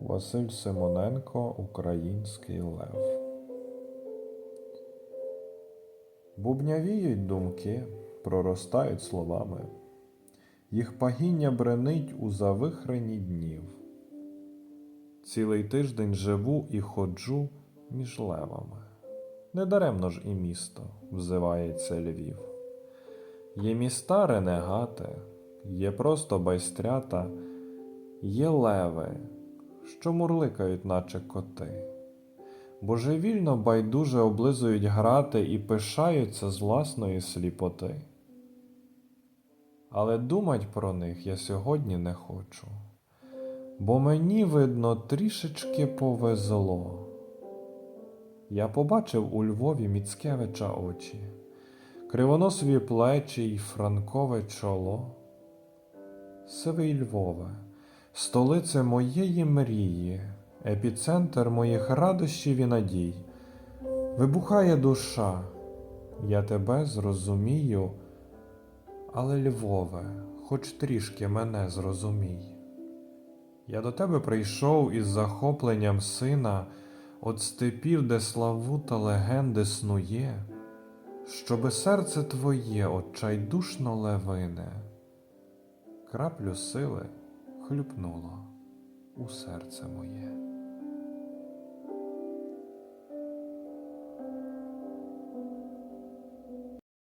Василь Симоненко Український Лев. Бубнявіють думки, проростають словами. Їх пагіння бренить у завихрені днів. Цілий тиждень живу і ходжу між левами. Недаремно ж і місто взивається Львів. Є міста ренегати, є просто байстрята, є леви, що мурликають, наче коти. Божевільно байдуже облизують грати і пишаються з власної сліпоти. Але думать про них я сьогодні не хочу, бо мені, видно, трішечки повезло. Я побачив у Львові Міцкевича очі, кривоносові плечі й франкове чоло. Сивий Львове, столице моєї мрії, епіцентр моїх радощів і надій. Вибухає душа, я тебе зрозумію, але Львове, хоч трішки мене зрозумій. Я до тебе прийшов із захопленням сина от степів, де славута легенди снує, щоби серце твоє отчайдушно левине, краплю сили хлюпнуло у серце моє.